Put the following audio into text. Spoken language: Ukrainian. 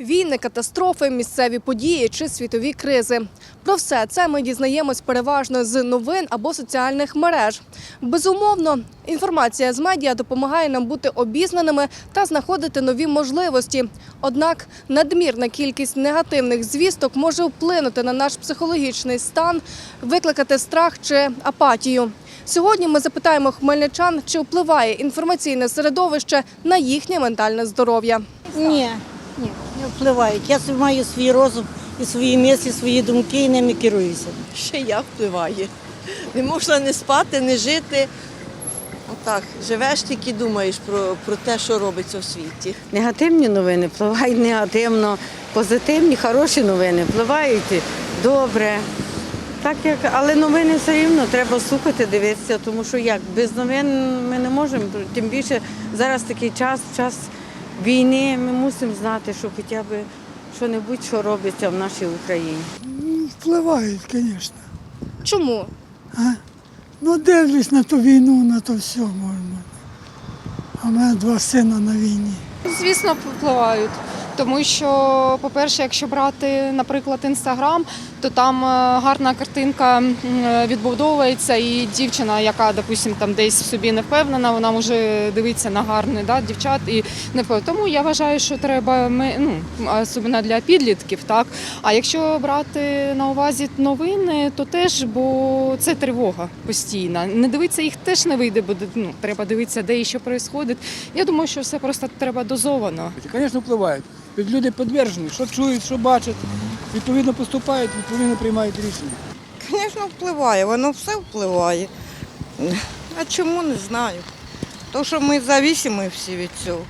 Війни, катастрофи, місцеві події чи світові кризи. Про все це ми дізнаємось переважно з новин або соціальних мереж. Безумовно, інформація з медіа допомагає нам бути обізнаними та знаходити нові можливості. Однак надмірна кількість негативних звісток може вплинути на наш психологічний стан, викликати страх чи апатію. Сьогодні ми запитаємо хмельничан, чи впливає інформаційне середовище на їхнє ментальне здоров'я. Ні, ні, не впливають. Я маю свій розум і свої мислі, свої думки і ними керуюся. ще як впливає. Не можна не спати, не жити. Отак, живеш тільки думаєш про, про те, що робиться в світі. Негативні новини впливають негативно, позитивні, хороші новини впливають добре. Так як, але новини все рівно треба слухати, дивитися, тому що як без новин ми не можемо. Тим більше зараз такий час, час війни. Ми мусимо знати, що хоча б що-небудь, що робиться в нашій Україні. Впливають, звісно. Чому? А? Ну, дивлюсь на ту війну, на то все можна. А в мене два сина на війні. Звісно, впливають. Тому що, по-перше, якщо брати, наприклад, інстаграм, то там е, гарна картинка е, відбудовується, і дівчина, яка, допустим, там десь в собі не впевнена, вона може дивитися на гарних да, дівчат і не впевнена. Тому я вважаю, що треба ми, ну, особливо для підлітків, так. А якщо брати на увазі новини, то теж, бо це тривога постійна. Не дивитися їх теж не вийде, бо ну, треба дивитися, де і що відбувається. Я думаю, що все просто треба дозовано. Звісно, впливають. Ведь люди підтверджені, що чують, що бачать, відповідно поступають, відповідно приймають рішення. Звісно, впливає, воно все впливає. А чому не знаю? То, що ми завісимо всі від цього.